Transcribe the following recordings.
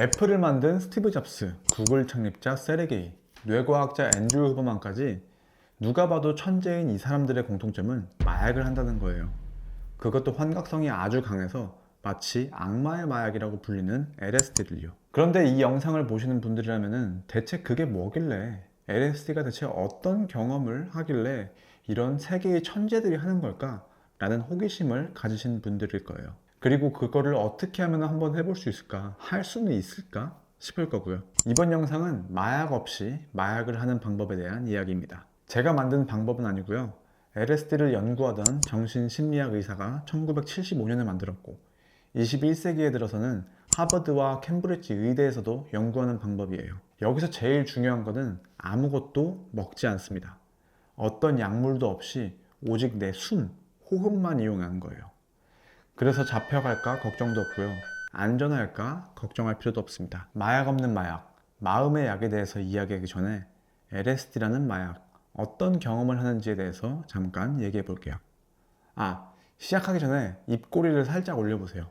애플을 만든 스티브 잡스, 구글 창립자 세르게이, 뇌과학자 앤드류 후버만까지 누가 봐도 천재인 이 사람들의 공통점은 마약을 한다는 거예요. 그것도 환각성이 아주 강해서 마치 악마의 마약이라고 불리는 LSD를요. 그런데 이 영상을 보시는 분들이라면 대체 그게 뭐길래 LSD가 대체 어떤 경험을 하길래 이런 세계의 천재들이 하는 걸까? 라는 호기심을 가지신 분들일 거예요. 그리고 그거를 어떻게 하면 한번 해볼 수 있을까? 할 수는 있을까? 싶을 거고요. 이번 영상은 마약 없이 마약을 하는 방법에 대한 이야기입니다. 제가 만든 방법은 아니고요. LSD를 연구하던 정신심리학 의사가 1975년에 만들었고 21세기에 들어서는 하버드와 캠브리지 의대에서도 연구하는 방법이에요. 여기서 제일 중요한 것은 아무것도 먹지 않습니다. 어떤 약물도 없이 오직 내 숨, 호흡만 이용하는 거예요. 그래서 잡혀갈까 걱정도 없고요. 안전할까 걱정할 필요도 없습니다. 마약 없는 마약, 마음의 약에 대해서 이야기하기 전에 LSD라는 마약, 어떤 경험을 하는지에 대해서 잠깐 얘기해 볼게요. 아, 시작하기 전에 입꼬리를 살짝 올려보세요.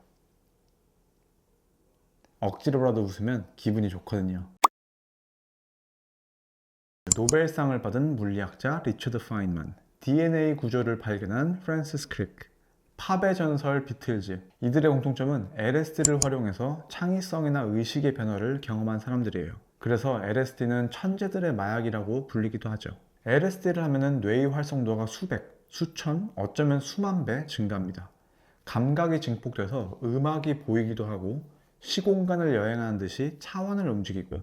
억지로라도 웃으면 기분이 좋거든요. 노벨상을 받은 물리학자 리처드 파인만, DNA 구조를 발견한 프란시스 크릭, 팝의 전설 비틀즈. 이들의 공통점은 LSD를 활용해서 창의성이나 의식의 변화를 경험한 사람들이에요. 그래서 LSD는 천재들의 마약이라고 불리기도 하죠. LSD를 하면은 뇌의 활성도가 수백, 수천, 어쩌면 수만 배 증가합니다. 감각이 증폭돼서 음악이 보이기도 하고 시공간을 여행하는 듯이 차원을 움직이고요.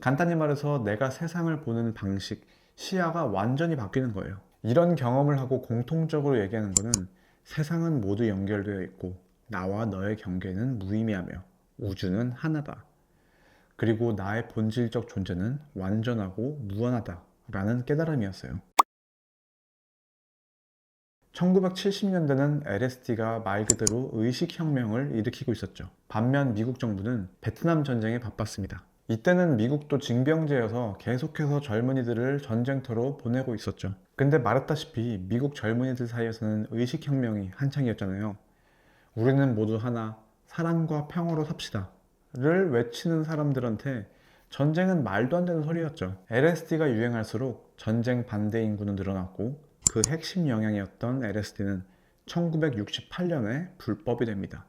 간단히 말해서 내가 세상을 보는 방식, 시야가 완전히 바뀌는 거예요. 이런 경험을 하고 공통적으로 얘기하는 거는 세상은 모두 연결되어 있고 나와 너의 경계는 무의미하며 우주는 하나다. 그리고 나의 본질적 존재는 완전하고 무한하다. 라는 깨달음이었어요. 1970년대는 LSD가 말 그대로 의식혁명을 일으키고 있었죠. 반면 미국 정부는 베트남 전쟁에 바빴습니다. 이때는 미국도 징병제여서 계속해서 젊은이들을 전쟁터로 보내고 있었죠. 근데 말했다시피 미국 젊은이들 사이에서는 의식혁명이 한창이었잖아요. 우리는 모두 하나, 사랑과 평화로 삽시다. 를 외치는 사람들한테 전쟁은 말도 안 되는 소리였죠. LSD가 유행할수록 전쟁 반대 인구는 늘어났고 그 핵심 영향이었던 LSD는 1968년에 불법이 됩니다.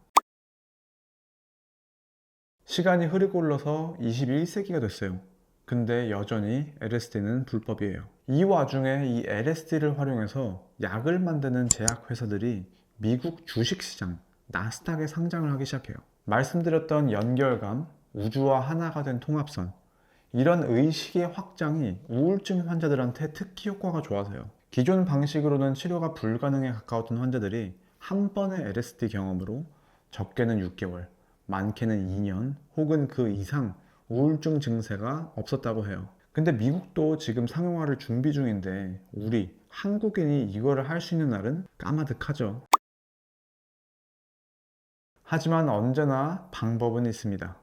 시간이 흐르고 흘러서 21세기가 됐어요. 근데 여전히 LSD는 불법이에요. 이 와중에 이 LSD를 활용해서 약을 만드는 제약 회사들이 미국 주식시장 나스닥에 상장을 하기 시작해요. 말씀드렸던 연결감, 우주와 하나가 된 통합선, 이런 의식의 확장이 우울증 환자들한테 특히 효과가 좋아서요. 기존 방식으로는 치료가 불가능에 가까웠던 환자들이 한 번의 LSD 경험으로 적게는 6개월, 많게는 2년 혹은 그 이상 우울증 증세가 없었다고 해요. 근데 미국도 지금 상용화를 준비 중인데 우리 한국인이 이거를 할 수 있는 날은 까마득하죠. 하지만 언제나 방법은 있습니다.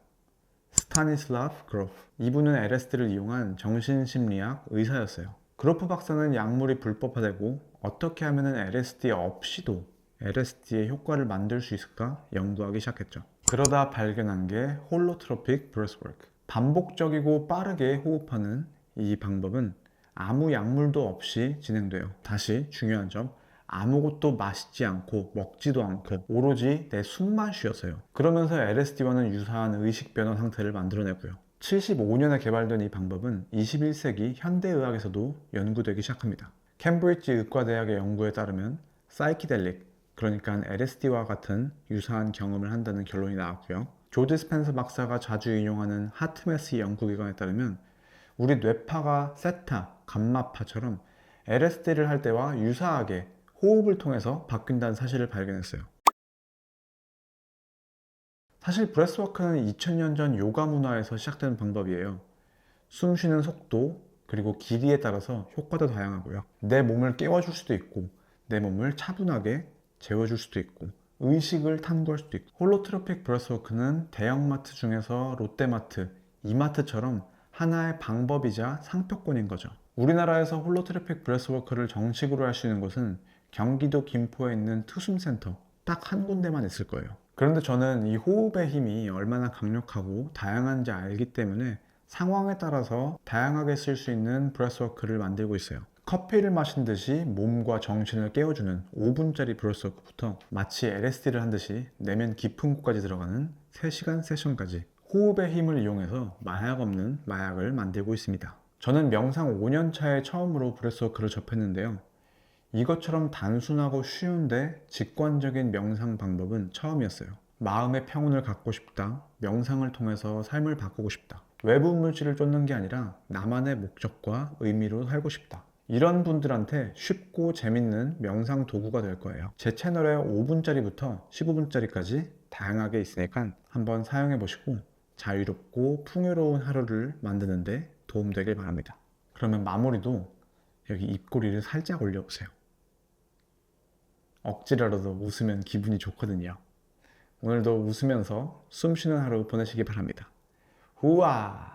스타니슬라프 그로프. 이분은 LSD를 이용한 정신심리학 의사였어요. 그로프 박사는 약물이 불법화되고 어떻게 하면 LSD 없이도 LSD의 효과를 만들 수 있을까 연구하기 시작했죠. 그러다 발견한 게 홀로트로픽 브레스워크. 반복적이고 빠르게 호흡하는 이 방법은 아무 약물도 없이 진행돼요. 다시 중요한 점. 아무것도 마시지 않고 먹지도 않고 오로지 내 숨만 쉬어서요. 그러면서 LSD와는 유사한 의식 변화 상태를 만들어내고요. 75년에 개발된 이 방법은 21세기 현대의학에서도 연구되기 시작합니다. 캠브리지 의과대학의 연구에 따르면 사이키델릭, 그러니까 LSD와 같은 유사한 경험을 한다는 결론이 나왔고요. 조지 스펜서 박사가 자주 인용하는 하트메스 연구기관에 따르면 우리 뇌파가 세타, 감마파처럼 LSD를 할 때와 유사하게 호흡을 통해서 바뀐다는 사실을 발견했어요. 사실 브레스워크는 2000년 전 요가 문화에서 시작된 방법이에요. 숨 쉬는 속도 그리고 길이에 따라서 효과도 다양하고요. 내 몸을 깨워줄 수도 있고 내 몸을 차분하게 재워줄 수도 있고 의식을 탐구할 수도 있고 홀로트로픽 브레스워크는 대형마트 중에서 롯데마트, 이마트처럼 하나의 방법이자 상표권인 거죠. 우리나라에서 홀로트로픽 브레스워크를 정식으로 있는 곳은 경기도 김포에 있는 투숨센터 딱 한 군데만 있을 거예요. 그런데 저는 이 호흡의 힘이 얼마나 강력하고 다양한지 알기 때문에 상황에 따라서 다양하게 쓸 수 있는 브레스워크를 만들고 있어요. 커피를 마신 듯이 몸과 정신을 깨워주는 5분짜리 브레스워크부터 마치 LSD를 한 듯이 내면 깊은 곳까지 들어가는 3시간 세션까지 호흡의 힘을 이용해서 마약 없는 마약을 만들고 있습니다. 저는 명상 5년 차에 처음으로 브레스워크를 접했는데요. 이것처럼 단순하고 쉬운데 직관적인 명상 방법은 처음이었어요. 마음의 평온을 갖고 싶다. 명상을 통해서 삶을 바꾸고 싶다. 외부 물질을 쫓는 게 아니라 나만의 목적과 의미로 살고 싶다. 이런 분들한테 쉽고 재밌는 명상 도구가 될 거예요. 제 채널에 5분짜리부터 15분짜리까지 다양하게 있으니까 한번 사용해 보시고 자유롭고 풍요로운 하루를 만드는데 도움되길 바랍니다. 그러면 마무리도 여기 입꼬리를 살짝 올려보세요. 억지로라도 웃으면 기분이 좋거든요. 오늘도 웃으면서 숨 쉬는 하루 보내시기 바랍니다. 우와!